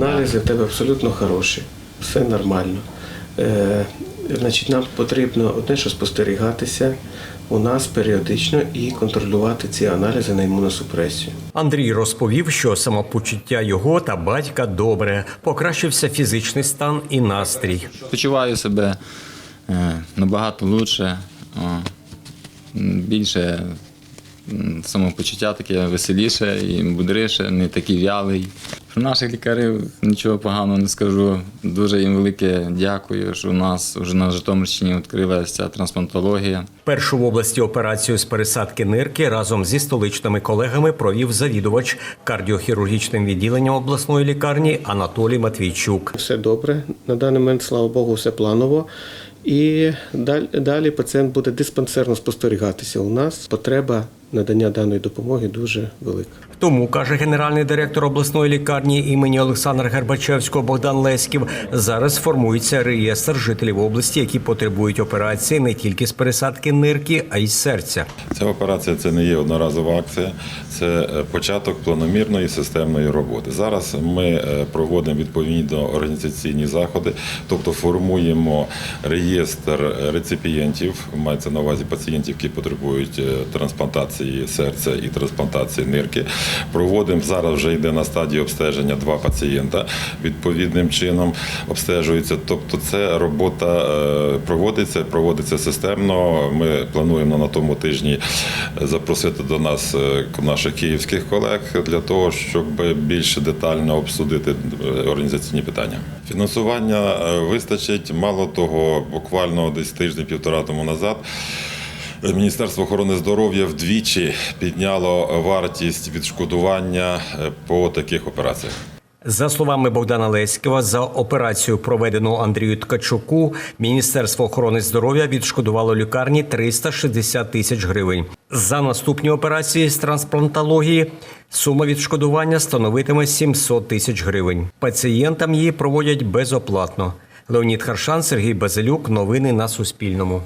Аналізи в тебе абсолютно хороші, все нормально. Е, значить, нам потрібно одне, що спостерігатися у нас періодично і контролювати ці аналізи на імуносупресію. Андрій розповів, що самопочуття його та батька добре, покращився фізичний стан і настрій. Почуваю себе е, набагато лучше, о, більше самопочуття таке веселіше і мудріше, не такий вялий. Про наших лікарів нічого поганого не скажу. Дуже їм велике дякую, що у нас вже на Житомирщині відкрилася трансплантологія. Першу в області операцію з пересадки нирки разом зі столичними колегами провів завідувач кардіохірургічним відділенням обласної лікарні Анатолій Матвійчук. Все добре. На даний момент, слава Богу, все планово. І далі, далі пацієнт буде диспансерно спостерігатися. У нас потреба надання даної допомоги дуже велика. Тому каже генеральний директор обласної лікарні імені Олександра Гербачевського Богдан Леськів. Зараз формується реєстр жителів області, які потребують операції не тільки з пересадки нирки, а й серця. Ця операція це не є одноразова акція, це е, початок планомірної системної роботи. Зараз ми е, проводимо відповідно організаційні заходи, тобто формуємо реєстр реципієнтів, мається на увазі пацієнтів, які потребують е, трансплантації серця і трансплантації нирки. Проводимо зараз вже йде на стадії обстеження два пацієнта. Відповідним чином обстежуються. Тобто, це робота е, проводиться, проводиться системно. Ми плануємо на тому тижні запросити до нас е, наших київських колег для того, щоб більш детально обсудити е, організаційні питання. Фінансування е, вистачить. Мало того, буквально десь тиждень-півтора тому назад. Міністерство охорони здоров'я вдвічі підняло вартість відшкодування е, по таких операціях. За словами Богдана Леськова, за операцію, проведену Андрію Ткачуку, Міністерство охорони здоров'я відшкодувало лікарні 360 тисяч гривень. За наступні операції з трансплантології сума відшкодування становитиме 700 тисяч гривень. Пацієнтам її проводять безоплатно. Леонід Харшан, Сергій Базилюк. Новини на Суспільному.